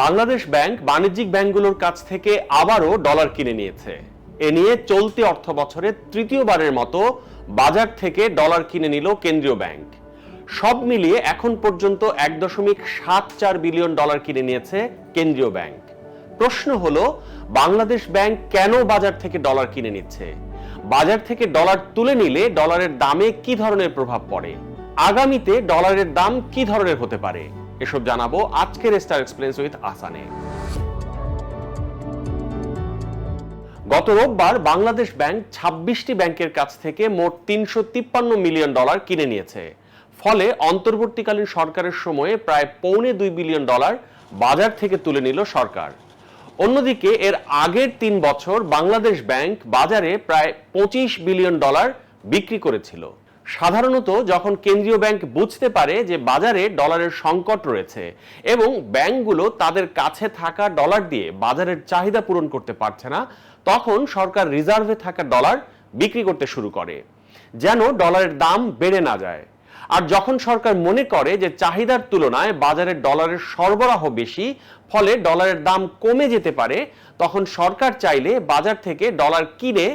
Bangladesh bank বাণিজ্যিক ব্যাংকগুলোর কাছ থেকে আবারও ডলার কিনে নিয়েছে। এ নিয়ে চলতি অর্থ বছরে তৃতীয়বারের মতো বাজার থেকে ডলার কিনে নিল কেন্দ্রীয় ব্যাংক। সব মিলিয়ে এখন পর্যন্ত এক দশমিক সাত চার বিলিয়ন ডলার কিনে নিয়েছে কেন্দ্রীয় ব্যাংক। প্রশ্ন হলো, বাংলাদেশ ব্যাংক কেন বাজার থেকে ডলার কিনে নিচ্ছে? বাজার থেকে ডলার তুলে নিলে ডলারের দামে কি ধরনের প্রভাব পড়ে? আগামীতে ডলারের দাম কি ধরনের হতে পারে? এসব জানাব আজকের স্টার এক্সপ্লেন্স উইথ আসানে। গত রোববার বাংলাদেশ ব্যাংক ছাব্বিশটি ব্যাংকের কাছ থেকে মোট তিনশো তিপ্পান্ন মিলিয়ন ডলার কিনে নিয়েছে। ফলে অন্তর্বর্তীকালীন সরকারের সময়ে প্রায় পৌনে দুই বিলিয়ন ডলার বাজার থেকে তুলে নিল সরকার। অন্যদিকে এর আগের তিন বছর বাংলাদেশ ব্যাংক বাজারে প্রায় পঁচিশ বিলিয়ন ডলার বিক্রি করেছিল। সাধারণত যখন কেন্দ্রীয় ব্যাংক বুঝতে পারে যে বাজারে ডলারের সংকট রয়েছে এবং ব্যাংকগুলো তাদের কাছে থাকা ডলার দিয়ে বাজারের চাহিদা পূরণ করতে পারছে না, তখন সরকার রিজার্ভে থাকা ডলার বিক্রি করতে শুরু করে, যেন ডলারের দাম বেড়ে না যায়। আর যখন সরকার মনে করে যে চাহিদার তুলনায় বাজারে ডলারের সরবরাহ বেশি, ফলে ডলারের দাম কমে যেতে পারে, তখন সরকার চাইলে বাজার থেকে ডলার কিনে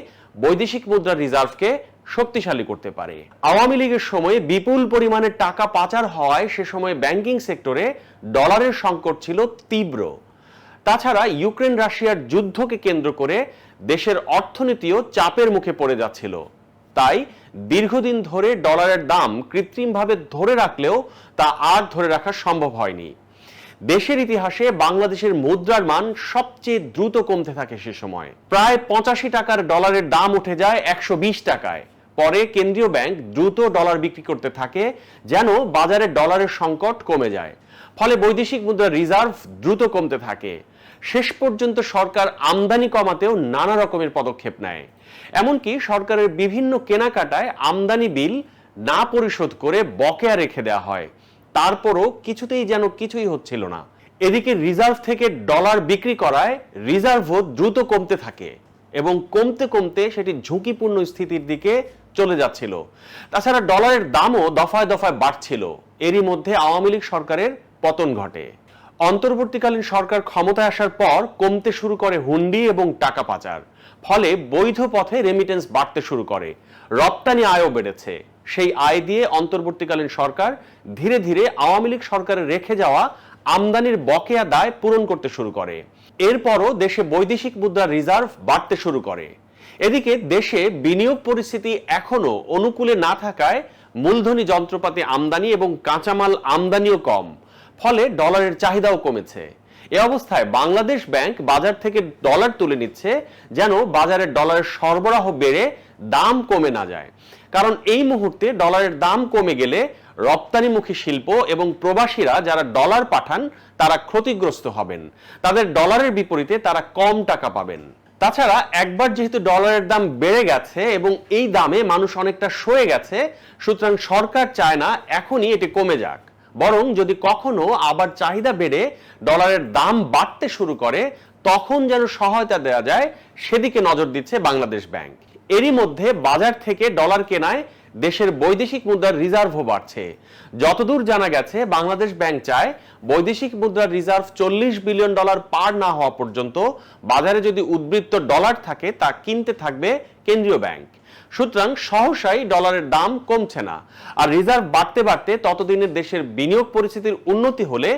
বৈদেশিক মুদ্রা রিজার্ভকে শক্তিশালী করতে পারে। আওয়ামী লীগের সময়ে বিপুল পরিমাণে টাকা পাচার হওয়ায় সে সময় ব্যাংকিং সেক্টরে ডলারের সংকট ছিল তীব্র। তাছাড়া ইউক্রেন রাশিয়ার যুদ্ধকে কেন্দ্র করে দেশের অর্থনীতিও চাপের মুখে পড়ে যাচ্ছিল। তাই দীর্ঘদিন ধরে ডলারের দাম কৃত্রিমভাবে ধরে রাখলেও তা আর ধরে রাখা সম্ভব হয়নি। দেশের ইতিহাসে বাংলাদেশের মুদ্রার মান সবচেয়ে দ্রুত কমতে থাকে সে সময়। প্রায় পঁচাশি টাকার ডলারের দাম উঠে যায় একশো বিশ টাকায়। পরে কেন্দ্রীয় ব্যাংক দ্রুত ডলার বিক্রি করতে থাকে, যেন বাজারে ডলারের সংকট কমে যায়। ফলে বৈদেশিক মুদ্রার রিজার্ভ দ্রুত কমতে থাকে। শেষ পর্যন্ত সরকার আমদানি কমাতেও নানা রকমের পদক্ষেপ নেয়। এমনকি সরকারের বিভিন্ন কেনাকাটায় আমদানি বিল না পরিশোধ করে বকেয়া রেখে দেওয়া হয়। তারপরও কিছুতেই যেন কিছুই হচ্ছিল না। এদিকে রিজার্ভ থেকে ডলার বিক্রি করায় রিজার্ভও দ্রুত কমতে থাকে এবং কমতে কমতে সেটি ঝুঁকিপূর্ণ স্থিতির দিকে চলে যাচ্ছিল। তাছাড়া ডলারের দামও দফায় দফায় বাড়ছিল। এরই মধ্যে আওয়ামী লীগ সরকারের পতন ঘটে। অন্তর্বর্তীকালীন সরকার ক্ষমতায় আসার পর কমতে শুরু করে হুন্ডি এবং টাকা পাচার। ফলে বৈধ পথে রেমিটেন্স বাড়তে শুরু করে। রপ্তানি আয়ও বেড়েছে। সেই আয় দিয়ে অন্তর্বর্তীকালীন সরকার ধীরে ধীরে আওয়ামী লীগ সরকারের রেখে যাওয়া আমদানির বকেয়া দায় পূরণ করতে শুরু করে। এরপরও দেশে বৈদেশিক মুদ্রার রিজার্ভ বাড়তে শুরু করে। এদিকে দেশে বিনিয়োগ পরিস্থিতি এখনও অনুকূলে না থাকায় মূলধনী যন্ত্রপাতি আমদানি এবং কাঁচামাল আমদানিও কম, ফলে ডলারের চাহিদাও কমেছে। এ অবস্থায় বাংলাদেশ ব্যাংক বাজার থেকে ডলার তুলে নিচ্ছে, যেন বাজারে ডলারের সরবরাহ বেড়ে দাম কমে না যায়। কারণ এই মুহূর্তে ডলারের দাম কমে গেলে রপ্তানিমুখী শিল্প এবং প্রবাসীরা যারা ডলার পাঠান, তারা ক্ষতিগ্রস্ত হবেন। তাদের ডলারের বিপরীতে তারা কম টাকা পাবেন। তাছাড়া একবার যেহেতু ডলারের দাম বেড়ে গেছে এবং এই দামে মানুষ অনেকটা সয়ে গেছে, সুতরাং সরকার চায় না এখনই এটি কমে যাক। বরং যদি কখনো আবার চাহিদা বেড়ে, ডলারের দাম বাড়তে শুরু করে, তখন যেন সহায়তা দেওয়া যায়, সেদিকে নজর দিচ্ছে বাংলাদেশ ব্যাংক। এরই মধ্যে বাজার থেকে ডলার কেনায় দেশের বৈদেশিক মুদ্রার রিজার্ভও বাড়ছে। যতদূর জানা গেছে, বাংলাদেশ ব্যাংক চায় বৈদেশিক মুদ্রার রিজার্ভ চল্লিশ বিলিয়ন ডলার পার না হওয়া পর্যন্ত বাজারে যদি উদ্বৃত্ত ডলার থাকে, তা কিনতে থাকবে কেন্দ্রীয় ব্যাংক। সুতরাং সহসাই ডলারের দাম কমছে না। আর রিজার্ভ বাড়তে বাড়তে ততদিনের দেশের বিনিয়োগ পরিস্থিতির উন্নতি হলে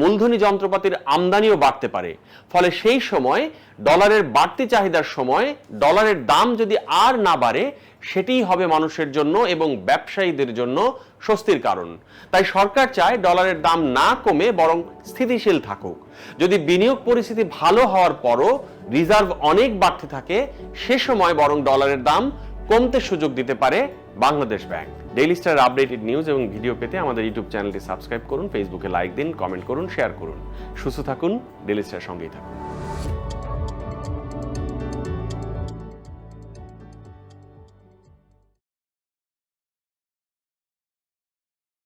মূলধনী যন্ত্রপাতির আমদানিও বাড়তে পারে। ফলে সেই সময় ডলারের বাড়তি চাহিদার সময় ডলারের দাম যদি আর না বাড়ে, সেটিই হবে মানুষের জন্য এবং ব্যবসায়ীদের জন্য স্বস্তির কারণ। তাই সরকার চায় ডলারের দাম না কমে বরং স্থিতিশীল থাকুক। যদি বিনিয়োগ পরিস্থিতি ভালো হওয়ার পরও রিজার্ভ অনেক বাড়তে থাকে, সে সময় বরং ডলারের দাম কমতে সুযোগ দিতে পারে Bangladesh bank. Daily Star updated news এবং ভিডিও পেতে আমাদের ইউটিউব চ্যানেলটি সাবস্ক্রাইব করুন, ফেসবুকে লাইক দিন, কমেন্ট করুন, শেয়ার করুন। সুস্থ থাকুন, ডেইলি স্টার সঙ্গেই থাকুন।